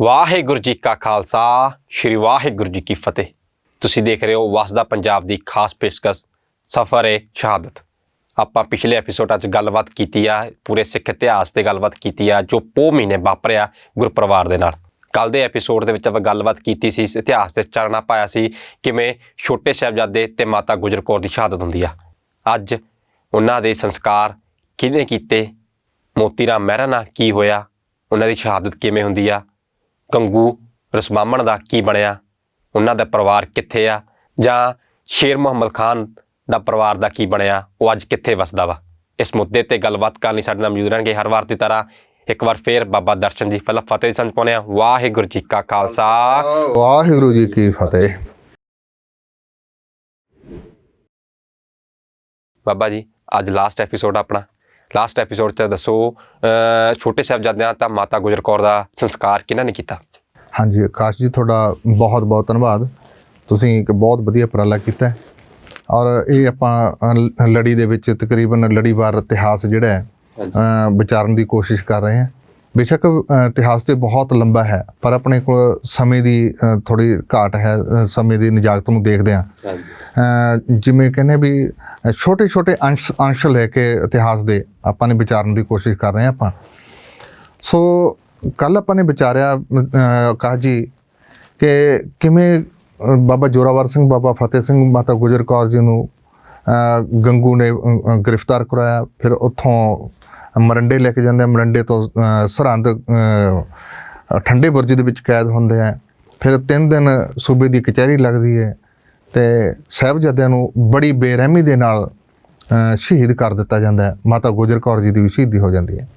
ਵਾਹਿਗੁਰੂ ਜੀ ਕਾ ਖਾਲਸਾ, ਸ੍ਰੀ ਵਾਹਿਗੁਰੂ ਜੀ ਕੀ ਫਤਿਹ। ਤੁਸੀਂ ਦੇਖ ਰਹੇ ਹੋ ਵਸਦਾ ਪੰਜਾਬ ਦੀ ਖਾਸ ਪੇਸ਼ਕਸ਼, ਸਫਰ ਏ ਸ਼ਹਾਦਤ। ਆਪਾਂ ਪਿਛਲੇ ਐਪੀਸੋਡਾਂ 'ਚ ਗੱਲਬਾਤ ਕੀਤੀ ਆ, ਪੂਰੇ ਸਿੱਖ ਇਤਿਹਾਸ ਤੇ ਗੱਲਬਾਤ ਕੀਤੀ ਆ, ਜੋ ਪੋ ਮਹੀਨੇ ਵਾਪਰਿਆ ਗੁਰਪਰਿਵਾਰ ਦੇ ਨਾਲ। ਕੱਲ ਦੇ ਐਪੀਸੋਡ ਦੇ ਵਿੱਚ ਆਪਾਂ ਗੱਲਬਾਤ ਕੀਤੀ ਸੀ ਇਤਿਹਾਸ ਤੇ ਚਾਨਣਾ ਪਾਇਆ ਸੀ, ਕਿਵੇਂ ਛੋਟੇ ਸਾਹਿਬਜ਼ਾਦੇ ਤੇ ਮਾਤਾ ਗੁਜਰ ਕੌਰ ਦੀ ਸ਼ਹਾਦਤ ਹੁੰਦੀ ਆ। ਅੱਜ ਉਹਨਾਂ ਦੇ ਸੰਸਕਾਰ ਕਿਵੇਂ ਕੀਤੇ? ਮੋਤੀ ਰਾਮ ਮਹਿਰਾ ਨਾਲ ਕੀ ਹੋਇਆ? ਉਹਨਾਂ ਦੀ ਸ਼ਹਾਦਤ ਕਿਵੇਂ ਹੁੰਦੀ ਆ? ਗੰਗੂ ਰਸਮਾਮਣ ਦਾ ਕੀ ਬਣਿਆ? ਉਹਨਾਂ ਦਾ ਪਰਿਵਾਰ ਕਿੱਥੇ ਆ? ਜਾਂ ਸ਼ੇਰ ਮੁਹੰਮਦ ਖਾਨ ਦਾ ਪਰਿਵਾਰ ਦਾ ਕੀ ਬਣਿਆ? ਉਹ ਅੱਜ ਕਿੱਥੇ ਵਸਦਾ ਵਾ? ਇਸ ਮੁੱਦੇ ਤੇ ਗੱਲਬਾਤ ਕਰਨ ਲਈ ਸਾਡੇ ਨਾਲ ਮੌਜੂਦ ਰਹਿਣਗੇ ਹਰ ਵਾਰ ਦੀ ਤਰ੍ਹਾਂ। ਇੱਕ ਵਾਰ ਫੇਰ ਬਾਬਾ ਦਰਸ਼ਨ ਜੀ ਪਹਿਲਾਂ ਫਤਿਹ ਸੰਜ ਪਾਉਂਦੇ ਆ ਵਾਹਿਗੁਰੂ ਜੀ ਕਾ ਖਾਲਸਾ। ਵਾਹਿਗੁਰੂ ਜੀ ਕੀ ਫਤਿਹ। ਬਾਬਾ ਜੀ ਅੱਜ ਲਾਸਟ ਐਪੀਸੋਡ ਆਪਣਾ। ਲਾਸਟ ਐਪੀਸੋਡ 'ਚ ਦੱਸੋ ਛੋਟੇ ਸਾਹਿਬਜ਼ਾਦਿਆਂ ਤਾਂ ਮਾਤਾ ਗੁਜਰ ਕੌਰ ਦਾ ਸੰਸਕਾਰ ਕਿਹਨਾਂ ਨੇ ਕੀਤਾ? ਹਾਂਜੀ ਆਕਾਸ਼ ਜੀ ਤੁਹਾਡਾ ਬਹੁਤ ਬਹੁਤ ਧੰਨਵਾਦ। ਤੁਸੀਂ ਇੱਕ ਬਹੁਤ ਵਧੀਆ ਉਪਰਾਲਾ ਕੀਤਾ। ਔਰ ਇਹ ਆਪਾਂ ਲੜੀ ਦੇ ਵਿੱਚ ਤਕਰੀਬਨ ਲੜੀਵਾਰ ਇਤਿਹਾਸ ਜਿਹੜਾ ਹੈ ਵਿਚਾਰਨ ਦੀ ਕੋਸ਼ਿਸ਼ ਕਰ ਰਹੇ ਹਾਂ। ਬੇਸ਼ੱਕ ਇਤਿਹਾਸ ਤੇ ਬਹੁਤ ਲੰਬਾ ਹੈ ਪਰ ਆਪਣੇ ਕੋਲ ਸਮੇਂ ਦੀ ਥੋੜੀ ਘਾਟ ਹੈ ਸਮੇਂ ਦੀ ਨਿਜਾਕਤ ਨੂੰ ਦੇਖਦੇ ਹਾਂ। ਜਿਵੇਂ ਕਹਿੰਦੇ ਵੀ ਛੋਟੇ ਛੋਟੇ ਅੰਸ਼ ਅੰਸ਼ ਲੈ ਕੇ ਇਤਿਹਾਸ ਦੇ ਆਪਾਂ ਨੇ ਵਿਚਾਰਨ ਦੀ ਕੋਸ਼ਿਸ਼ ਕਰ ਰਹੇ ਹਾਂ ਆਪਾਂ। ਸੋ ਕੱਲ ਆਪਾਂ ਨੇ ਵਿਚਾਰਿਆ ਆਕਾਸ਼ ਜੀ ਕਿ ਕਿਵੇਂ ਬਾਬਾ ਜੋਰਾਵਰ ਸਿੰਘ ਬਾਬਾ ਫਤਿਹ ਸਿੰਘ ਮਾਤਾ ਗੁਜਰ ਕੌਰ ਜੀ ਨੂੰ ਗੰਗੂ ਨੇ ਗ੍ਰਿਫਤਾਰ ਕਰਾਇਆ ਫਿਰ ਉੱਥੋਂ ਮਰੰਡੇ ਲੈ ਕੇ ਜਾਂਦੇ ਆ, ਮਰੰਡੇ ਤੋਂ ਸਰਹੰਦ ਠੰਡੇ ਬੁਰਜ ਦੇ ਵਿੱਚ ਕੈਦ ਹੁੰਦੇ ਆ। ਫਿਰ ਤਿੰਨ ਦਿਨ ਸੂਬੇ ਦੀ ਕਚਹਿਰੀ ਲੱਗਦੀ ਹੈ ਤੇ ਸਾਹਿਬਜ਼ਾਦਿਆਂ ਨੂੰ ਬੜੀ ਬੇਰਹਿਮੀ ਦੇ ਨਾਲ ਸ਼ਹੀਦ ਕਰ ਦਿੱਤਾ ਜਾਂਦਾ ਮਾਤਾ ਗੁਜਰ ਕੌਰ ਜੀ ਦੀ ਵੀ ਸ਼ਹੀਦੀ ਹੋ ਜਾਂਦੀ ਹੈ।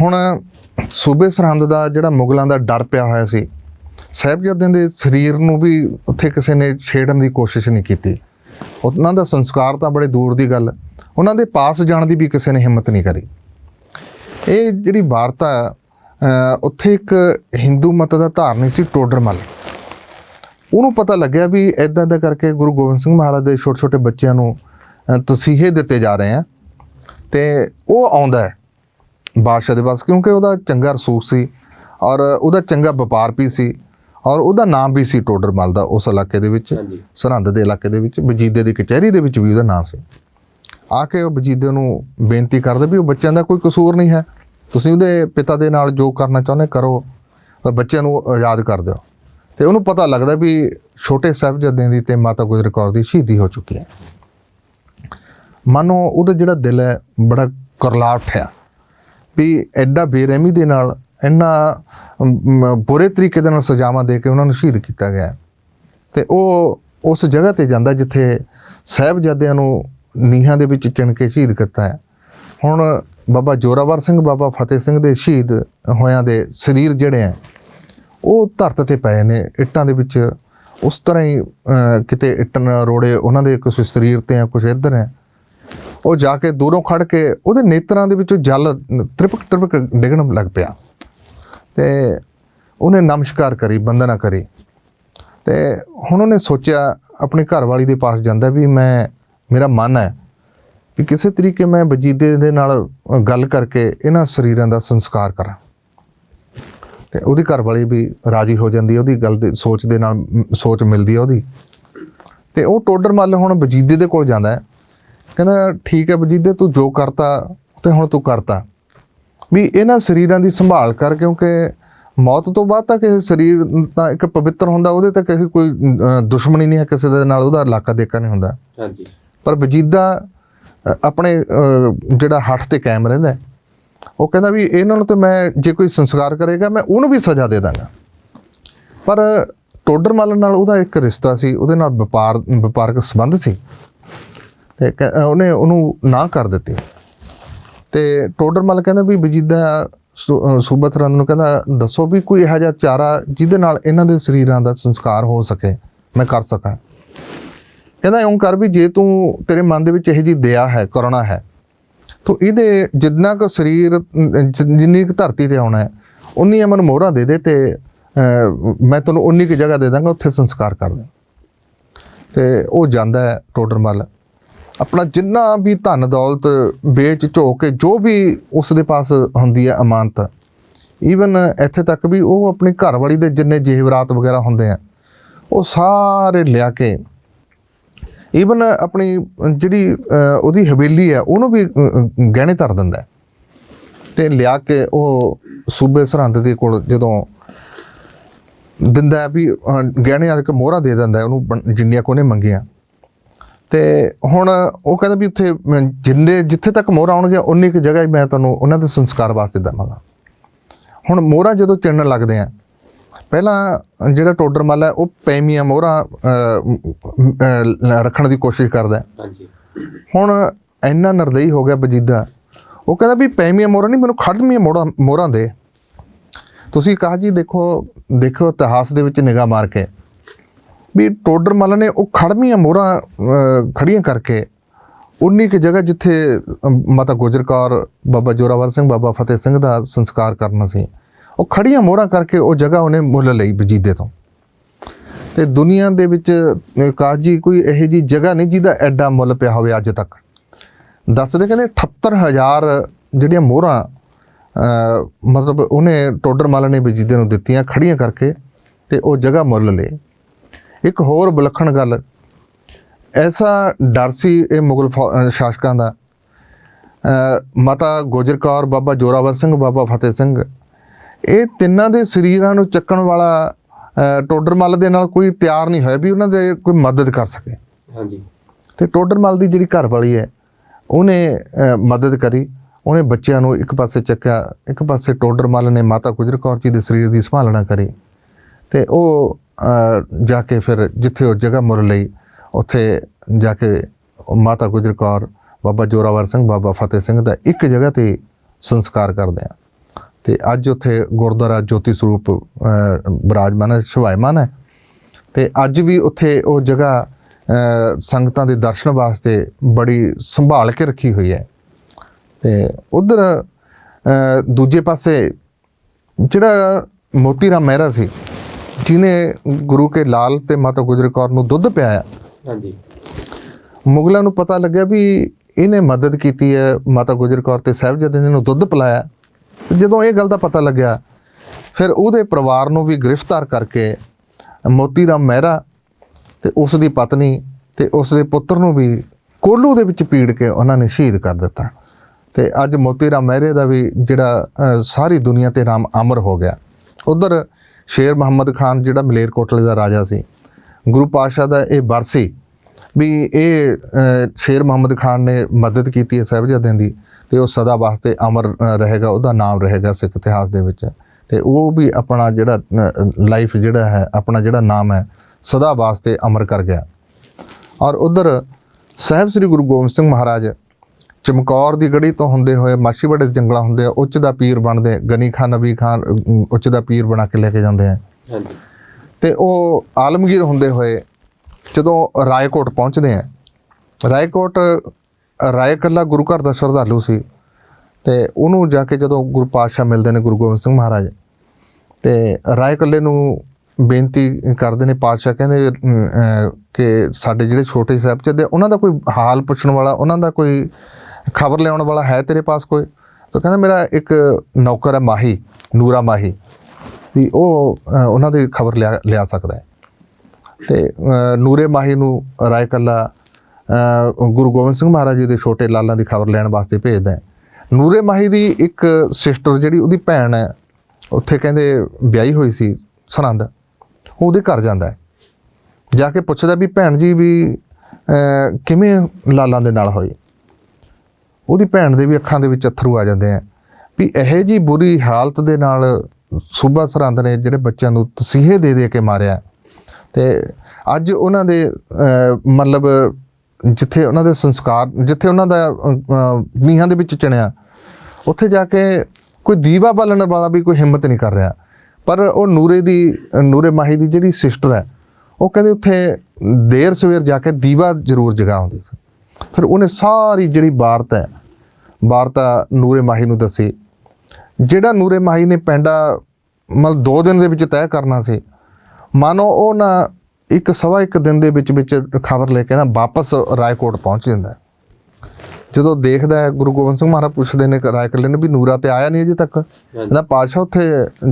ਹੁਣ ਸੂਬੇ ਸਰਹੰਦ ਦਾ ਜਿਹੜਾ ਮੁਗਲਾਂ ਦਾ ਡਰ ਪਿਆ ਹੋਇਆ ਸੀ ਸਾਹਿਬਜ਼ਾਦਿਆਂ ਦੇ ਸਰੀਰ ਨੂੰ ਵੀ ਉੱਥੇ ਕਿਸੇ ਨੇ ਛੇੜਨ ਦੀ ਕੋਸ਼ਿਸ਼ ਨਹੀਂ ਕੀਤੀ। ਉਹਨਾਂ ਦਾ ਸੰਸਕਾਰ ਤਾਂ ਬੜੇ ਦੂਰ ਦੀ ਗੱਲ। ਉਹਨਾਂ ਦੇ ਪਾਸ ਜਾਣ ਦੀ ਵੀ ਕਿਸੇ ਨੇ ਹਿੰਮਤ ਨਹੀਂ ਕਰੀ। ਇਹ ਜਿਹੜੀ ਵਾਰਤਾ ਉੱਥੇ ਇੱਕ ਹਿੰਦੂ ਮਤ ਦਾ ਧਾਰਨੀ ਸੀ ਟੋਡਰਮਲ। ਉਹਨੂੰ ਪਤਾ ਲੱਗਿਆ ਵੀ ਇਦਾਂ ਦਾ ਕਰਕੇ ਗੁਰੂ ਗੋਬਿੰਦ ਸਿੰਘ ਮਹਾਰਾਜ ਦੇ ਛੋਟੇ ਛੋਟੇ ਬੱਚਿਆਂ ਨੂੰ ਤਸੀਹੇ ਦਿੱਤੇ ਜਾ ਰਹੇ ਆ ਤੇ ਉਹ ਆਉਂਦਾ ਹੈ ਬਾਦਸ਼ਾਹ ਦੇ ਪਾਸ ਕਿਉਂਕਿ ਉਹਦਾ ਚੰਗਾ ਰਸੂਖ ਸੀ ਔਰ ਉਹਦਾ ਚੰਗਾ ਵਪਾਰ ਵੀ ਸੀ ਔਰ ਉਹਦਾ ਨਾਮ ਵੀ ਸੀ ਟੋਡਰਮਲ ਦਾ ਉਸ ਇਲਾਕੇ ਦੇ ਵਿੱਚ। ਸਰਹੰਦ ਦੇ ਇਲਾਕੇ ਦੇ ਵਿੱਚ ਵਜੀਦੇ ਦੀ ਕਚਹਿਰੀ ਦੇ ਵਿੱਚ ਵੀ ਉਹਦਾ ਨਾਮ ਸੀ। ਆ ਕੇ ਉਹ ਵਜੀਦੇ ਨੂੰ ਬੇਨਤੀ ਕਰਦੇ ਵੀ ਉਹ ਬੱਚਿਆਂ ਦਾ ਕੋਈ ਕਸੂਰ ਨਹੀਂ ਹੈ। ਤੁਸੀਂ ਉਹਦੇ ਪਿਤਾ ਦੇ ਨਾਲ ਜੋ ਕਰਨਾ ਚਾਹੁੰਦੇ ਕਰੋ ਪਰ ਬੱਚਿਆਂ ਨੂੰ ਆਜ਼ਾਦ ਕਰ ਦਿਓ। ਤੇ ਉਹਨੂੰ ਪਤਾ ਲੱਗਦਾ ਵੀ ਛੋਟੇ ਸਾਹਿਬਜ਼ਾਦਿਆਂ ਦੀ ਤੇ ਮਾਤਾ ਗੁਜਰ ਕੌਰ ਦੀ ਸ਼ਹੀਦੀ ਹੋ ਚੁੱਕੀ ਹੈ। ਮਨੋਂ ਉਹਦਾ ਜਿਹੜਾ ਦਿਲ ਹੈ, ਬੜਾ ਕਰਲਾ ਉੱਠਿਆ ਵੀ ਐਡਾ ਬੇਰਹਿਮੀ ਦੇ ਨਾਲ ਇੰਨਾ ਬੁਰੇ ਤਰੀਕੇ ਦੇ ਨਾਲ ਸਜ਼ਾਵਾਂ ਦੇ ਕੇ ਉਹਨਾਂ ਨੂੰ ਸ਼ਹੀਦ ਕੀਤਾ ਗਿਆ ਹੈ। ਤੇ ਉਹ ਉਸ ਜਗ੍ਹਾ ਤੇ ਜਾਂਦਾ ਜਿੱਥੇ ਸਾਹਿਬਜ਼ਾਦਿਆਂ ਨੂੰ ਨੀਹਾਂ ਦੇ ਵਿੱਚ ਚਿਣ ਕੇ ਸ਼ਹੀਦ ਕੀਤਾ ਹੈ। ਹੁਣ ਬਾਬਾ ਜੋਰਾਵਰ ਸਿੰਘ, ਬਾਬਾ ਫਤਿਹ ਸਿੰਘ ਦੇ ਸ਼ਹੀਦ ਹੋਇਆਂ ਦੇ ਸਰੀਰ ਜਿਹੜੇ ਹੈ, ਉਹ ਧਰਤ ਤੇ ਪਏ ਨੇ। ਇੱਟਾਂ ਦੇ ਵਿੱਚ ਉਸ ਤਰ੍ਹਾਂ ਹੀ ਕਿਤੇ ਇੱਟਾਂ ਰੋੜੇ ਉਹਨਾਂ ਦੇ ਕੁਝ ਸਰੀਰ ਤੇ ਆ ਕੁਝ ਇੱਧਰ ਹੈ। ਉਹ ਜਾ ਕੇ ਦੂਰੋਂ ਖੜ ਕੇ ਉਹਦੇ ਨੇਤਰਾਂ ਦੇ ਵਿੱਚੋਂ ਜਲ ਤ੍ਰਿਪਕ ਤ੍ਰਿਪਕ ਡਿੱਗਣ ਲੱਗ ਪਿਆ। ਤੇ ਉਹਨੇ ਨਮਸਕਾਰ ਕਰੀ ਬੰਦਨਾ ਕਰੀ। ਤੇ ਹੁਣ ਉਹਨੇ ਸੋਚਿਆ, ਆਪਣੀ ਘਰਵਾਲੀ ਦੇ ਪਾਸ ਜਾਂਦਾ ਵੀ ਮੈਂ ਮੇਰਾ ਮਨ ਹੈ ਵੀ ਕਿਸੇ ਤਰੀਕੇ ਮੈਂ ਵਜੀਦੇ ਦੇ ਨਾਲ ਗੱਲ ਕਰਕੇ ਇਹਨਾਂ ਸਰੀਰਾਂ ਦਾ ਸੰਸਕਾਰ ਕਰਾਂ। ਤੇ ਉਹਦੀ ਘਰਵਾਲੀ ਵੀ ਰਾਜੀ ਹੋ ਜਾਂਦੀ ਹੈ, ਉਹਦੀ ਗੱਲ ਦੇ, ਸੋਚ ਦੇ ਨਾਲ ਸੋਚ ਮਿਲਦੀ ਹੈ ਉਹਦੀ। ਤੇ ਉਹ ਟੋਡਰ ਮੱਲ ਹੁਣ ਵਜੀਦੇ ਦੇ ਕੋਲ ਜਾਂਦਾ ਹੈ। ਕਹਿੰਦਾ, ਠੀਕ ਹੈ ਵਜੀਦੇ, ਤੂੰ ਜੋ ਕਰਤਾ, ਤੇ ਹੁਣ ਤੂੰ ਕਰਤਾ। ਵੀ ਇਹਨਾਂ ਸਰੀਰਾਂ ਦੀ ਸੰਭਾਲ ਕਰ, ਕਿਉਂਕਿ ਮੌਤ ਤੋਂ ਬਾਅਦ ਤਾਂ ਕਿਸੇ ਸਰੀਰ ਤਾਂ ਇੱਕ ਪਵਿੱਤਰ ਹੁੰਦਾ, ਉਹਦੇ ਤਾਂ ਕਿਸੇ ਕੋਈ ਦੁਸ਼ਮਣੀ ਨਹੀਂ ਹੈ ਕਿਸੇ ਦੇ ਨਾਲ, ਉਹਦਾ ਇਲਾਕਾ ਦੇਖਾ ਨਹੀਂ ਹੁੰਦਾ। ਹਾਂਜੀ। ਪਰ ਵਜੀਦਾ ਆਪਣੇ ਜਿਹੜਾ ਹੱਠ ਤੇ ਕਾਇਮ ਰਹਿੰਦਾ ਉਹ ਕਹਿੰਦਾ ਵੀ ਇਹਨਾਂ ਨੂੰ ਤਾਂ ਮੈਂ ਜੇ ਕੋਈ ਸੰਸਕਾਰ ਕਰੇਗਾ ਮੈਂ ਉਹਨੂੰ ਵੀ ਸਜ਼ਾ ਦੇ ਦਾਂਗਾ। ਪਰ ਟੋਡਰ ਮੱਲ ਨਾਲ ਉਹਦਾ ਇੱਕ ਰਿਸ਼ਤਾ ਸੀ ਉਹਦੇ ਨਾਲ ਵਪਾਰ ਵਪਾਰਕ ਸੰਬੰਧ ਸੀ। ਤੇ ਕ- ਉਹਨੇ ਉਹਨੂੰ ਨਾ ਕਰ ਦਿੱਤੀ। ਤੇ ਟੋਡਰਮਲ ਕਹਿੰਦਾ ਵੀ ਵਜੀਦਾ ਸੂ- ਅ, ਸੂਬਾ ਨੂੰ ਕਹਿੰਦਾ ਦੱਸੋ ਵੀ ਕੋਈ ਇਹੋ ਜਿਹਾ ਚਾਰਾ ਜਿਹਦੇ ਨਾਲ ਇਹਨਾਂ ਦੇ ਸਰੀਰਾਂ ਦਾ ਸੰਸਕਾਰ ਹੋ ਸਕੇ ਮੈਂ ਕਰ ਸਕਾਂ। ਕਹਿੰਦਾ ਇਉਂ ਕਰ ਵੀ ਜੇ ਤੂੰ ਤੇਰੇ ਮਨ ਦੇ ਵਿੱਚ ਇਹ ਜੀ ਦਇਆ ਹੈ, ਕਰੁਣਾ ਹੈ, ਤੂੰ ਇਹਦੇ ਜਿੰਨਾ ਕੁ ਸਰੀਰ ਜਿੰਨੀ ਕੁ ਧਰਤੀ ਤੇ ਆਉਣਾ ਹੈ, ਉਨੀ ਅਮਨ ਮੋਹਰਾਂ ਦੇ ਦੇ ਤੇ ਮੈਂ ਤੈਨੂੰ ਉਨੀ ਕੁ ਜਗ੍ਹਾ ਦੇ ਦਾਂਗਾ, ਉੱਥੇ ਸੰਸਕਾਰ ਕਰ ਦੇ। ਤੇ ਉਹ ਜਾਂਦਾ ਹੈ ਟੋਡਰਮਲ ਆਪਣਾ ਜਿੰਨਾ ਵੀ ਧਨ ਦੌਲਤ ਵੇਚ ਝੋ ਕੇ ਜੋ ਵੀ ਉਸ ਦੇ ਪਾਸ ਹੁੰਦੀ ਹੈ ਅਮਾਨਤ ਈਵਨ ਇੱਥੇ ਤੱਕ ਵੀ ਉਹ ਆਪਣੀ ਘਰ ਵਾਲੀ ਦੇ ਜਿੰਨੇ ਜੇਵਰਾਤ ਵਗੈਰਾ ਹੁੰਦੇ ਆ, ਉਹ ਸਾਰੇ ਲਿਆ ਕੇ ਈਵਨ ਆਪਣੀ ਜਿਹੜੀ ਉਹਦੀ ਹਵੇਲੀ ਹੈ ਉਹਨੂੰ ਵੀ ਗਹਿਣੇ ਧਰ ਦਿੰਦਾ ਹੈ। ਤੇ ਲਿਆ ਕੇ ਉਹ ਸੂਬੇ ਸਰਹੰਦ ਦੇ ਕੋਲ ਜਦੋਂ ਦਿੰਦਾ ਵੀ ਅਹ, ਗਹਿਣੇ ਆ ਕੇ ਮੋਹਰਾ ਦੇ ਦਿੰਦਾ ਉਹਨੂੰ ਬਣ- ਜਿੰਨੀਆਂ ਕੋ ਉਹਨੇ ਮੰਗੀਆਂ ਤੇ ਹੁਣ ਉਹ ਕਹਿੰਦਾ ਵੀ ਉੱਥੇ ਜਿੰਨੇ ਜਿੱਥੇ ਤੱਕ ਮੋਹਰਾ ਆਉਣਗੇ ਉਨੀ ਕੁ ਜਗ੍ਹਾ ਹੀ ਮੈਂ ਤੁਹਾਨੂੰ ਉਹਨਾਂ ਦੇ ਸੰਸਕਾਰ ਵਾਸਤੇ ਦਵਾਂਗਾ ਹੁਣ ਮੋਹਰਾ ਜਦੋਂ ਚਿਣਨ ਲੱਗਦੇ ਆ ਪਹਿਲਾਂ ਜਿਹੜਾ ਟੋਡਰ ਮੱਲ ਹੈ ਉਹ ਪੈਮੀਆਂ ਮੋਹਰਾ ਰੱਖਣ ਦੀ ਕੋਸ਼ਿਸ਼ ਕਰਦਾ ਹੈ। ਹਾਂਜੀ। ਹੁਣ ਇੰਨਾ ਨਰਦਈ ਹੋ ਗਿਆ ਬਜੀਦਾ ਉਹ ਕਹਿੰਦਾ ਵੀ ਪੈਮੀਆਂ ਮੋਹਰਾ ਨਹੀਂ ਮੈਨੂੰ ਖੜਮੀਆਂ ਮੋਹਰਾਂ ਮੋਹਰਾਂ ਦੇ। ਤੁਸੀਂ ਕਹਾ ਜੀ ਦੇਖੋ ਦੇਖੋ ਇਤਿਹਾਸ ਦੇ ਵਿੱਚ ਨਿਗਾਹ ਮਾਰ ਕੇ ਵੀ ਟੋਡਰ ਮੱਲ ਨੇ ਉਹ ਖੜਮੀਆਂ ਮੋਹਰਾਂ ਖੜੀਆਂ ਕਰਕੇ ਉਨੀ ਕੁ ਜਗ੍ਹਾ ਜਿੱਥੇ ਮਾਤਾ ਗੁਜਰ ਕੌਰ ਬਾਬਾ ਜੋਰਾਵਰ ਸਿੰਘ ਬਾਬਾ ਫਤਿਹ ਸਿੰਘ ਦਾ ਸੰਸਕਾਰ ਕਰਨਾ ਸੀ। ਉਹ ਖੜੀਆਂ ਮੋਹਰਾਂ ਕਰਕੇ ਉਹ ਜਗ੍ਹਾ ਉਹਨੇ ਮੁੱਲ ਲਈ ਬਜੀਦੇ ਤੋਂ। ਤੇ ਦੁਨੀਆ ਦੇ ਵਿੱਚ ਅਹ, ਜੀ ਕੋਈ ਇਹੋ ਜੀ ਜਗ੍ਹਾ ਨਹੀਂ ਜਿਹਦਾ ਐਡਾ ਮੁੱਲ ਪਿਆ ਹੋਵੇ ਅੱਜ ਤੱਕ। ਦੱਸਦੇ ਕਹਿੰਦੇ 78000 ਜਿਹੜੀਆਂ ਮੋਹਰਾਂ ਮਤਲਬ ਉਹਨੇ ਟੋਡਰ ਮੱਲ ਨੇ ਬਜੀਦੇ ਨੂੰ ਦਿੱਤੀਆਂ ਖੜੀਆਂ ਕਰਕੇ ਤੇ ਉਹ ਜਗ੍ਹਾ ਮੁੱਲ ਲਈ ਇੱਕ ਹੋਰ ਵਿਲੱਖਣ ਗੱਲ ਐਸਾ ਡਰ ਸੀ ਇਹ ਮੁਗਲ ਫੌ- ਸ਼ਾਸਕਾਂ ਦਾ। ਮਾਤਾ ਗੁਜਰ ਕੌਰ ਬਾਬਾ ਜੋਰਾਵਰ ਸਿੰਘ ਬਾਬਾ ਫਤਿਹ ਸਿੰਘ ਇਹ ਤਿੰਨਾਂ ਦੇ ਸਰੀਰਾਂ ਨੂੰ ਚੱਕਣ ਵਾਲਾ ਟੋਡਰ ਮੱਲ ਦੇ ਨਾਲ ਕੋਈ ਤਿਆਰ ਨਹੀਂ ਹੋਇਆ ਵੀ ਉਹਨਾਂ ਦੇ ਕੋਈ ਮਦਦ ਕਰ ਸਕੇ। ਹਾਂਜੀ। ਤੇ ਟੋਡਰ ਮੱਲ ਦੀ ਜਿਹੜੀ ਘਰ ਵਾਲੀ ਹੈ ਉਹਨੇ ਮਦਦ ਕਰੀ। ਉਹਨੇ ਬੱਚਿਆਂ ਨੂੰ ਇੱਕ ਪਾਸੇ ਚੱਕਿਆ ਇੱਕ ਪਾਸੇ ਟੋਡਰ ਮੱਲ ਨੇ ਮਾਤਾ ਗੁਜਰ ਕੌਰ ਜੀ ਦੇ ਸਰੀਰ ਦੀ ਸੰਭਾਲਣਾ ਕਰੀ। ਤੇ ਉਹ ਜਾ ਕੇ ਫਿਰ ਜਿੱਥੇ ਉਹ ਜਗ੍ਹਾ ਮੁੱਲ ਲਈ ਉੱਥੇ ਜਾ ਕੇ ਮਾਤਾ ਗੁਜਰ ਕੌਰ ਬਾਬਾ ਜੋਰਾਵਰ ਸਿੰਘ ਬਾਬਾ ਫਤਿਹ ਸਿੰਘ ਦਾ ਇੱਕ ਜਗ੍ਹਾ ਤੇ ਸੰਸਕਾਰ ਕਰਦੇ ਆ। ਤੇ ਅੱਜ ਉੱਥੇ ਗੁਰਦੁਆਰਾ ਜੋਤੀ ਸਰੂਪ ਬਿਰਾਜਮਾਨ ਹੈ ਸ਼ਿਵਾਇਮਾਨ ਹੈ। ਤੇ ਅੱਜ ਵੀ ਉੱਥੇ ਉਹ ਜਗ੍ਹਾ ਸੰਗਤਾਂ ਦੇ ਦਰਸ਼ਨ ਵਾਸਤੇ ਬੜੀ ਸੰਭਾਲ ਕੇ ਰੱਖੀ ਹੋਈ ਹੈ। ਤੇ ਉਧਰ ਦੂਜੇ ਪਾਸੇ ਜਿਹੜਾ ਮੋਤੀ ਰਾਮ ਮਹਿਰਾ ਸੀ ਜਿਨੇ ਗੁਰੂ ਕੇ ਲਾਲ ਤੇ ਮਾਤਾ ਗੁਜਰ ਕੌਰ ਨੂੰ ਦੁੱਧ ਪਿਆਇਆ। ਹਾਂਜੀ। ਮੁਗਲਾਂ ਨੂੰ ਪਤਾ ਲੱਗਿਆ ਵੀ ਇਹਨੇ ਮਦਦ ਕੀਤੀ ਹੈ ਮਾਤਾ ਗੁਜਰ ਕੌਰ ਤੇ ਸਾਹਿਬਜ਼ਾਦੇ ਨੇ ਨੂੰ ਦੁੱਧ ਪਿਲਾਇਆ। ਜਦੋਂ ਇਹ ਗੱਲ ਦਾ ਪਤਾ ਲੱਗਿਆ, ਫਿਰ ਉਹਦੇ ਪਰਿਵਾਰ ਨੂੰ ਵੀ ਗ੍ਰਿਫਤਾਰ ਕਰਕੇ ਮੋਤੀ ਰਾਮ ਮਹਿਰਾ ਤੇ ਉਸ ਦੀ ਪਤਨੀ ਤੇ ਉਸ ਦੇ ਪੁੱਤਰ ਨੂੰ ਵੀ ਕੋਲੂ ਦੇ ਵਿੱਚ ਪੀੜ ਕੇ ਉਹਨਾਂ ਨੇ ਸ਼ਹੀਦ ਕਰ ਦਿੱਤਾ। ਤੇ ਅੱਜ ਮੋਤੀ ਰਾਮ ਮਹਿਰੇ ਦਾ ਵੀ ਜਿਹੜਾ ਸਾਰੀ ਦੁਨੀਆ ਤੇ ਨਾਮ ਅਮਰ ਹੋ ਗਿਆ। ਉਧਰ ਸ਼ੇਰ ਮੁਹੰਮਦ ਖਾਨ ਜਿਹੜਾ ਮਲੇਰਕੋਟਲੇ ਦਾ ਰਾਜਾ ਸੀ, ਗੁਰੂ ਪਾਤਸ਼ਾਹ ਦਾ ਇਹ ਵਰਸੀ ਵੀ ਇਹ ਸ਼ੇਰ ਮੁਹੰਮਦ ਖਾਨ ਨੇ ਮਦਦ ਕੀਤੀ ਹੈ ਸਾਹਿਬਜ਼ਾਦਿਆਂ ਦੀ। ਤੇ ਉਹ ਸਦਾ ਵਾਸਤੇ ਅਮਰ ਰਹੇਗਾ ਉਹਦਾ ਨਾਮ ਰਹੇਗਾ ਸਿੱਖ ਇਤਿਹਾਸ ਦੇ ਵਿੱਚ। ਤੇ ਉਹ ਵੀ ਆਪਣਾ ਜਿਹੜਾ ਲਾਈਫ ਜਿਹੜਾ ਹੈ ਆਪਣਾ ਜਿਹੜਾ ਨਾਮ ਹੈ ਸਦਾ ਵਾਸਤੇ ਅਮਰ ਕਰ ਗਿਆ। ਔਰ ਉਧਰ ਸਾਹਿਬ ਸ੍ਰੀ ਗੁਰੂ ਗੋਬਿੰਦ ਸਿੰਘ ਮਹਾਰਾਜ ਚਮਕੌਰ ਦੀ ਗੜੀ ਤੋਂ ਹੁੰਦੇ ਹੋਏ ਮਾਛੀਵਾੜੇ ਦੇ ਜੰਗਲਾਂ ਹੁੰਦੇ ਆ ਉੱਚ ਦਾ ਪੀਰ ਬਣਦੇ ਗਨੀ ਖਾਨ ਨਬੀ ਖਾਨ ਉੱਚ ਦਾ ਪੀਰ ਬਣਾ ਕੇ ਲੈ ਕੇ ਜਾਂਦੇ ਆ। ਹਾਂਜੀ। ਤੇ ਉਹ ਆਲਮਗੀਰ ਹੁੰਦੇ ਹੋਏ ਜਦੋਂ ਰਾਏਕੋਟ ਪਹੁੰਚਦੇ ਆ ਰਾਏਕੋਟ ਰਾਏ ਕੱਲਾ ਗੁਰੂ ਘਰ ਦਾ ਸ਼ਰਧਾਲੂ ਸੀ ਤੇ ਉਹਨੂੰ ਜਾ ਕੇ ਜਦੋਂ ਗੁਰੂ ਪਾਤਸ਼ਾਹ ਮਿਲਦੇ ਨੇ ਗੁਰੂ ਗੋਬਿੰਦ ਸਿੰਘ ਮਹਾਰਾਜ, ਤੇ ਰਾਏ ਕੱਲੇ ਨੂੰ ਬੇਨਤੀ ਕਰਦੇ ਨੇ, ਪਾਤਸ਼ਾਹ ਕਹਿੰਦੇ ਕਿ ਸਾਡੇ ਜਿਹੜੇ ਛੋਟੇ ਸਾਹਿਬਜ਼ਾਦੇ, ਉਹਨਾਂ ਦਾ ਕੋਈ ਹਾਲ ਪੁੱਛਣ ਵਾਲਾ, ਉਹਨਾਂ ਦਾ ਕੋਈ ਖਬਰ ਲਿਆਉਣ ਵਾਲਾ ਹੈ ਤੇਰੇ ਪਾਸ ਕੋਈ? ਤਾਂ ਕਹਿੰਦਾ, ਮੇਰਾ ਇੱਕ ਨੌਕਰ ਹੈ ਮਾਹੀ, ਨੂਰਾ ਮਾਹੀ, ਵੀ ਉਹ ਉਹਨਾਂ ਦੀ ਖਬਰ ਲਿਆ ਲਿਆ ਸਕਦਾ ਹੈ। ਤੇ ਨੂਰੇ ਮਾਹੀ ਨੂੰ ਰਾਏ ਕੱਲਾ ਗੁਰੂ ਗੋਬਿੰਦ ਸਿੰਘ ਮਹਾਰਾਜ ਜੀ ਦੇ ਛੋਟੇ ਲਾਲਾਂ ਦੀ ਖਬਰ ਲੈਣ ਵਾਸਤੇ ਭੇਜਦਾ ਨੂਰੇ ਮਾਹੀ ਦੀ ਇੱਕ ਸਿਸਟਰ ਜਿਹੜੀ ਉਹਦੀ ਭੈਣ ਹੈ, ਉੱਥੇ ਕਹਿੰਦੇ ਵਿਆਹੀ ਹੋਈ ਸੀ, ਸਰਹੰਦ। ਉਹ ਉਹਦੇ ਘਰ ਜਾਂਦਾ ਹੈ। ਜਾ ਕੇ ਪੁੱਛਦਾ ਵੀ ਭੈਣ ਜੀ ਵੀ ਕਿਵੇਂ ਲਾਲਾਂ ਦੇ ਨਾਲ ਹੋਈ ਉਹਦੀ ਭੈਣ ਦੇ ਵੀ ਅੱਖਾਂ ਦੇ ਵਿੱਚ ਅਥਰੂ ਆ ਜਾਂਦੇ ਆ ਵੀ ਇਹੋ ਜੀ ਬੁਰੀ ਹਾਲਤ ਦੇ ਨਾਲ ਸੂਬਾ ਸਰਹੰਦ ਨੇ ਜਿਹੜੇ ਬੱਚਿਆਂ ਨੂੰ ਤਸੀਹੇ ਦੇ ਦੇ ਕੇ ਮਾਰਿਆ ਤੇ ਅੱਜ ਉਹਨਾਂ ਦੇ ਮਤਲਬ ਜਿੱਥੇ ਉਹਨਾਂ ਦੇ ਸੰਸਕਾਰ ਜਿੱਥੇ ਉਹਨਾਂ ਦਾ ਅਹ, ਨੀਹਾਂ ਦੇ ਵਿੱਚ ਚਿਣਿਆ ਉੱਥੇ ਜਾ ਕੇ ਕੋਈ ਦੀਵਾ ਬਾਲਣ ਵਾਲਾ ਵੀ ਕੋਈ ਹਿੰਮਤ ਨਹੀਂ ਕਰ ਰਿਹਾ। ਪਰ ਉਹ ਨੂਰੇ ਦੀ ਨੂਰੇ ਮਾਹੀ ਦੀ ਜਿਹੜੀ ਸਿਸਟਰ ਹੈ ਉਹ ਕਹਿੰਦੇ ਉੱਥੇ ਦੇਰ ਸਵੇਰ ਜਾ ਕੇ ਦੀਵਾ ਜ਼ਰੂਰ ਜਗਾ ਹੁੰਦੀ ਸੀ ਫਿਰ ਉਹਨੇ ਸਾਰੀ ਜਿਹੜੀ ਵਾਰਤਾ ਹੈ ਵਾਰਤਾ ਨੂਰੇ ਮਾਹੀ ਨੂੰ ਦੱਸੀ ਜਿਹੜਾ ਨੂਰੇ ਮਾਹੀ ਨੇ ਪੈਂਡਾ ਮਤਲਬ 2 ਦਿਨ ਦੇ ਵਿੱਚ ਤੈਅ ਕਰਨਾ ਸੀ ਮਾਨੋ ਉਹ ਨਾ ਇੱਕ ਸਵਾ ਇੱਕ ਦਿਨ ਦੇ ਵਿੱਚ ਵਿੱਚ ਖਬਰ ਲੈ ਕੇ ਨਾ ਵਾਪਸ ਰਾਏਕੋਟ ਪਹੁੰਚ ਜਾਂਦਾ ਹੈ। ਜਦੋਂ ਦੇਖਦਾ ਹੈ ਗੁਰੂ ਗੋਬਿੰਦ ਸਿੰਘ ਮਹਾਰਾਜ ਪੁੱਛਦੇ ਨੇ ਰਾਏ ਕੱਲੇ ਨੇ ਵੀ ਨੂਰਾ ਤੇ ਆਇਆ ਨਹੀਂ ਅਜੇ ਤੱਕ? ਕਹਿੰਦਾ ਪਾਤਸ਼ਾਹ ਉੱਥੇ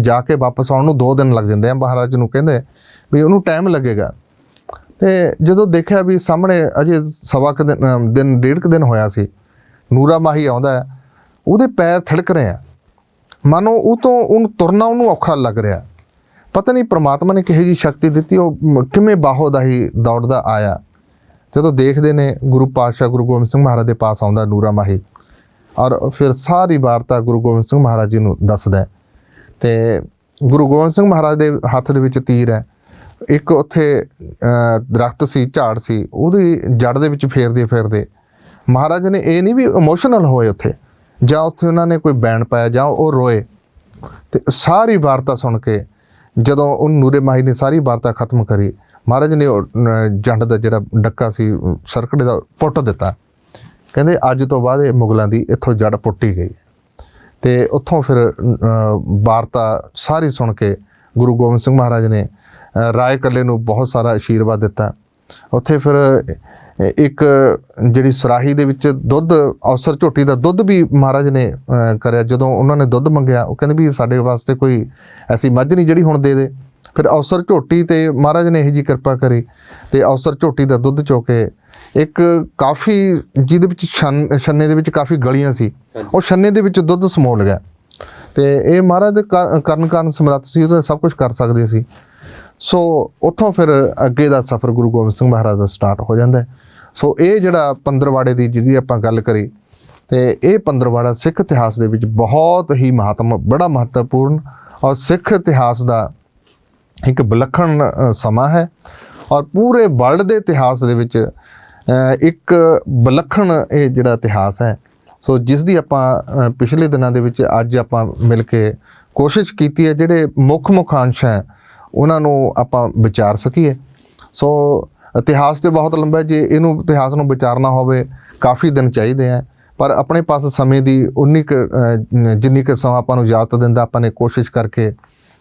ਜਾ ਕੇ ਵਾਪਸ ਆਉਣ ਨੂੰ 2 ਦਿਨ ਲੱਗ ਜਾਂਦੇ ਆ ਮਹਾਰਾਜ ਨੂੰ ਕਹਿੰਦੇ ਵੀ ਉਹਨੂੰ ਟਾਈਮ ਲੱਗੇਗਾ। ਤੇ ਜਦੋਂ ਦੇਖਿਆ ਵੀ ਸਾਹਮਣੇ ਅਜੇ ਸਵਾ ਕੁ ਦਿਨ ਡੇਢ ਕੁ ਦਿਨ ਹੋਇਆ ਸੀ ਨੂਰਾ ਮਾਹੀ ਆਉਂਦਾ ਉਹਦੇ ਪੈਰ ਥੜਕ ਰਹੇ ਆ। ਮਾਨੋ ਉਹ ਤੋਂ ਉਹਨੂੰ ਤੁਰਨਾ ਉਹਨੂੰ ਔਖਾ ਲੱਗ ਰਿਹਾ। ਪਤਾ ਨਹੀਂ ਪ੍ਰਮਾਤਮਾ ਨੇ ਕਿਹੋ ਜੀ ਸ਼ਕਤੀ ਦਿੱਤੀ, ਉਹ ਕਿਵੇਂ ਬਾਹੋ ਦਾ ਹੀ ਦੌੜਦਾ ਆਇਆ। ਜਦੋਂ ਦੇਖਦੇ ਨੇ ਗੁਰੂ ਪਾਤਸ਼ਾਹ ਗੁਰੂ ਗੋਬਿੰਦ ਸਿੰਘ ਮਹਾਰਾਜ ਦੇ ਪਾਸ ਆਉਂਦਾ ਨੂਰਾ ਮਾਹੀ, ਔਰ ਫਿਰ ਸਾਰੀ ਵਾਰਤਾ ਗੁਰੂ ਗੋਬਿੰਦ ਸਿੰਘ ਮਹਾਰਾਜ ਜੀ ਨੂੰ ਦੱਸਦਾ ਹੈ। ਤੇ ਗੁਰੂ ਗੋਬਿੰਦ ਸਿੰਘ ਮਹਾਰਾਜ ਦੇ ਹੱਥ ਦੇ ਵਿੱਚ ਤੀਰ ਹੈ। ਇੱਕ ਉੱਥੇ ਦਰਖਤ ਸੀ, ਝਾੜ ਸੀ, ਉਹਦੀ ਜੜ ਦੇ ਵਿੱਚ ਫੇਰਦੇ ਫੇਰਦੇ ਮਹਾਰਾਜ ਨੇ ਇਹ ਨਹੀਂ ਵੀ ਇਮੋਸ਼ਨਲ ਹੋਏ ਉੱਥੇ, ਜਾਂ ਉੱਥੇ ਉਹਨਾਂ ਨੇ ਕੋਈ ਬੈਣ ਪਾਇਆ, ਜਾਂ ਉਹ ਰੋਏ। ਤੇ ਸਾਰੀ ਵਾਰਤਾ ਸੁਣ ਕੇ ਜਦੋਂ ਉਹ ਨੂਰੇ ਮਾਹੀ ਨੇ ਸਾਰੀ ਵਾਰਤਾ ਖਤਮ ਕਰੀ ਮਹਾਰਾਜ ਨੇ ਉਹ, ਜੰਡ ਦਾ ਜਿਹੜਾ ਡੱਕਾ ਸੀ ਸਰਕੜੇ ਦਾ ਪੁੱਟ ਦਿੱਤਾ। ਕਹਿੰਦੇ ਅੱਜ ਤੋਂ ਬਾਅਦ ਇਹ ਮੁਗਲਾਂ ਦੀ ਇੱਥੋਂ ਜੜ ਪੁੱਟੀ ਗਈ। ਤੇ ਉੱਥੋਂ ਫਿਰ ਵਾਰਤਾ ਸਾਰੀ ਸੁਣ ਕੇ ਗੁਰੂ ਗੋਬਿੰਦ ਸਿੰਘ ਮਹਾਰਾਜ ਨੇ ਰਾਏ ਕੱਲੇ ਨੂੰ ਬਹੁਤ ਸਾਰਾ ਆਸ਼ੀਰਵਾਦ ਦਿੱਤਾ। ਉੱਥੇ ਫਿਰ ਇੱਕ ਜਿਹੜੀ ਸਰਾਹੀ ਦੇ ਵਿੱਚ ਦੁੱਧ ਔਸਰ ਝੋਟੀ ਦਾ ਦੁੱਧ ਵੀ ਮਹਾਰਾਜ ਨੇ ਕਰਿਆ। ਜਦੋਂ ਉਹਨਾਂ ਨੇ ਦੁੱਧ ਮੰਗਿਆ ਉਹ ਕਹਿੰਦੇ ਵੀ ਸਾਡੇ ਵਾਸਤੇ ਕੋਈ ਐਸੀ ਮੱਝ ਨਹੀਂ ਜਿਹੜੀ ਹੁਣ ਦੇ ਦੇ। ਫਿਰ ਔਸਰ ਝੋਟੀ ਤੇ ਮਹਾਰਾਜ ਨੇ ਇਹ ਜੀ ਕਿਰਪਾ ਕਰੀ ਤੇ ਔਸਰ ਝੋਟੀ ਦਾ ਦੁੱਧ ਚੋ ਕੇ ਇੱਕ ਕਾਫੀ ਜਿਹਦੇ ਵਿੱਚ ਛੰਨ ਦੇ ਵਿੱਚ ਕਾਫੀ ਗਲੀਆਂ ਸੀ ਉਹ ਛੰਨੇ ਦੇ ਵਿੱਚ ਦੁੱਧ ਸਮੋਲ ਗਿਆ। ਤੇ ਇਹ ਮਹਾਰਾਜ ਦੇ ਕਰ- ਕਰਨ ਕਾਰਨ ਸਮਰੱਥ ਸੀ ਉਹ ਸਭ ਕੁਝ ਕਰ ਸਕਦੇ ਸੀ। ਸੋ ਉੱਥੋਂ ਫਿਰ ਅੱਗੇ ਦਾ ਸਫ਼ਰ ਗੁਰੂ ਗੋਬਿੰਦ ਸਿੰਘ ਮਹਾਰਾਜ ਦਾ ਸਟਾਰਟ ਹੋ ਜਾਂਦਾ ਸੋ ਇਹ ਜਿਹੜਾ ਪੰਦਰਵਾੜੇ ਦੀ ਜਿਹਦੀ ਆਪਾਂ ਗੱਲ ਕਰੀ, ਤੇ ਇਹ ਪੰਦਰਵਾੜਾ ਸਿੱਖ ਇਤਿਹਾਸ ਦੇ ਵਿੱਚ ਬਹੁਤ ਹੀ ਮਹੱਤਵ ਬੜਾ ਮਹੱਤਵਪੂਰਨ ਔਰ ਸਿੱਖ ਇਤਿਹਾਸ ਦਾ ਇੱਕ ਵਿਲੱਖਣ ਸਮਾਂ ਹੈ। ਔਰ ਪੂਰੇ ਵਰਲਡ ਦੇ ਇਤਿਹਾਸ ਦੇ ਵਿੱਚ ਇੱਕ ਵਿਲੱਖਣ ਇਹ ਜਿਹੜਾ ਇਤਿਹਾਸ ਹੈ। ਸੋ ਜਿਸ ਦੀ ਆਪਾਂ ਪਿਛਲੇ ਦਿਨਾਂ ਦੇ ਵਿੱਚ ਅੱਜ ਆਪਾਂ ਮਿਲ ਕੇ ਕੋਸ਼ਿਸ਼ ਕੀਤੀ ਹੈ, ਜਿਹੜੇ ਮੁੱਖ ਮੁੱਖ ਅੰਸ਼ ਹੈ ਉਹਨਾਂ ਨੂੰ ਆਪਾਂ ਵਿਚਾਰ ਸਕੀਏ। ਸੋ ਇਤਿਹਾਸ ਤੇ ਬਹੁਤ ਲੰਬਾ ਹੈ ਜੇ ਇਹਨੂੰ ਇਤਿਹਾਸ ਨੂੰ ਵਿਚਾਰਨਾ ਹੋਵੇ ਕਾਫੀ ਦਿਨ ਚਾਹੀਦੇ ਆ ਪਰ ਆਪਣੇ ਪਾਸ ਸਮੇਂ ਦੀ ਉਨੀ ਕੁ, ਜਿੰਨੀ ਕੁ ਸਮਾਂ ਆਪਾਂ ਨੂੰ ਯਾਦ ਦਿੰਦਾ ਆਪਾਂ ਨੇ ਕੋਸ਼ਿਸ਼ ਕਰਕੇ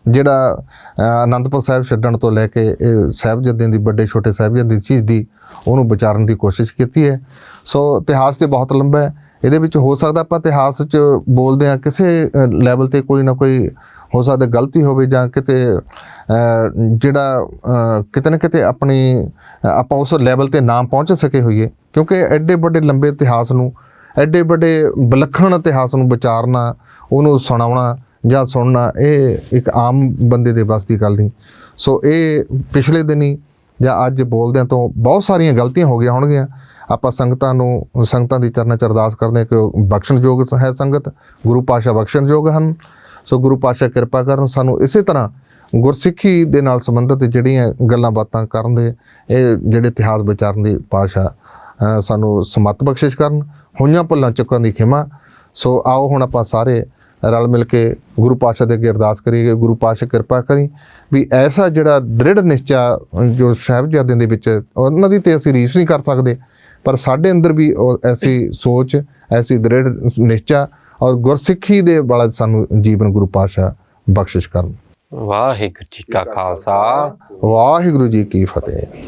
ਜਿਹੜਾ ਅ, ਆਨੰਦਪੁਰ ਸਾਹਿਬ ਛੱਡਣ ਤੋਂ ਲੈ ਕੇ ਇਹ ਸਾਹਿਬਜ਼ਾਦਿਆਂ ਦੀ ਵੱਡੇ ਛੋਟੇ ਸਾਹਿਬਜ਼ਾਦਿਆਂ ਦੀ ਚੀਜ਼ ਦੀ ਉਹਨੂੰ ਵਿਚਾਰਨ ਦੀ ਕੋਸ਼ਿਸ਼ ਕੀਤੀ ਹੈ। ਸੋ ਇਤਿਹਾਸ ਤੇ ਬਹੁਤ ਲੰਬਾ ਹੈ। ਇਹਦੇ ਵਿੱਚ ਹੋ ਸਕਦਾ ਆਪਾਂ ਇਤਿਹਾਸ 'ਚ ਬੋਲਦੇ ਆ ਕਿਸੇ ਲੈਵਲ ਤੇ ਕੋਈ ਨਾ ਕੋਈ ਹੋ ਸਕਦਾ ਗਲਤੀ ਹੋਵੇ ਜਾਂ ਕਿਤੇ ਜਿਹੜਾ ਕਿਤੇ ਨਾ ਕਿਤੇ ਆਪਣੀ ਆਪਾਂ ਉਸ ਲੈਵਲ ਤੇ ਨਾ ਪਹੁੰਚ ਸਕੇ ਹੋਈਏ। ਕਿਉਂਕਿ ਐਡੇ ਵੱਡੇ ਲੰਬੇ ਇਤਿਹਾਸ ਨੂੰ, ਐਡੇ ਵੱਡੇ ਵਿਲੱਖਣ ਇਤਿਹਾਸ ਨੂੰ ਵਿਚਾਰਨਾ, ਉਹਨੂੰ ਸੁਣਾਉਣਾ ਜਾਂ ਸੁਣਨਾ, ਇਹ ਇੱਕ ਆਮ ਬੰਦੇ ਦੇ ਵੱਸ ਦੀ ਗੱਲ ਨਹੀਂ। ਸੋ ਇਹ ਪਿਛਲੇ ਦਿਨੀ ਜਾਂ ਅੱਜ ਬੋਲਦਿਆਂ ਤੋਂ ਬਹੁਤ ਸਾਰੀਆਂ ਗਲਤੀਆਂ ਹੋ ਗਈਆਂ ਹੋਣਗੀਆਂ। ਆਪਾਂ ਸੰਗਤਾਂ ਨੂੰ, ਸੰਗਤਾਂ ਦੀ ਚਰਨਾਂ ਚ ਅਰਦਾਸ ਕਰਦੇ ਹਾਂ ਕਿ ਉਹ ਬਖਸ਼ਣਯੋਗ ਹੈ ਸੰਗਤ, ਗੁਰੂ ਪਾਸ਼ਾ ਬਖਸ਼ਣਯੋਗ ਹਨ। ਸੋ ਗੁਰੂ ਪਾਤਸ਼ਾਹ ਕਿਰਪਾ ਕਰਨ ਸਾਨੂੰ ਇਸੇ ਤਰ੍ਹਾਂ ਗੁਰਸਿੱਖੀ ਦੇ ਨਾਲ ਸੰਬੰਧਿਤ ਜਿਹੜੀਆਂ ਗੱਲਾਂ ਬਾਤਾਂ ਕਰਨ ਦੇ, ਇਹ ਜਿਹੜੇ ਇਤਿਹਾਸ ਵਿਚਾਰਨ ਦੀ ਪਾਸ਼ਾ ਸਾਨੂੰ ਸਮਤ ਬਖਸ਼ਿਸ਼ ਕਰਨ, ਹੋਈਆਂ ਭੁੱਲਾਂ ਚੁੱਕਾਂ ਦੀ ਖਿਮਾ। ਸੋ ਆਓ ਹੁਣ ਆਪਾਂ ਸਾਰੇ ਰਲ ਮਿਲ ਕੇ ਗੁਰੂ ਪਾਤਸ਼ਾਹ ਦੇ ਅੱਗੇ ਅਰਦਾਸ ਕਰੀਏ ਗੁਰੂ ਪਾਤਸ਼ਾਹ ਕਿਰਪਾ ਕਰੀ ਵੀ ਐਸਾ ਜਿਹੜਾ ਦ੍ਰਿੜ ਨਿਸ਼ਚਾ ਜੋ ਸਾਹਿਬਜ਼ਾਦਿਆਂ ਦੇ ਵਿੱਚ ਉਹਨਾਂ ਦੀ ਤੇ ਅਸੀਂ ਰੀਸ ਨਹੀਂ ਕਰ ਸਕਦੇ, ਪਰ ਸਾਡੇ ਅੰਦਰ ਵੀ ਉਹ ਐਸੀ ਸੋਚ, ਐਸੀ ਦ੍ਰਿੜ ਨਿਸ਼ਚਾ ਔਰ ਗੁਰਸਿੱਖੀ ਦੇ ਵਾਲਾ ਸਾਨੂੰ ਜੀਵਨ ਗੁਰੂ ਪਾਤਸ਼ਾਹ ਬਖਸ਼ਿਸ਼ ਕਰਨ। ਵਾਹਿਗੁਰੂ ਜੀ ਕਾ ਖਾਲਸਾ। ਵਾਹਿਗੁਰੂ ਜੀ ਕੀ ਫਤਿਹ।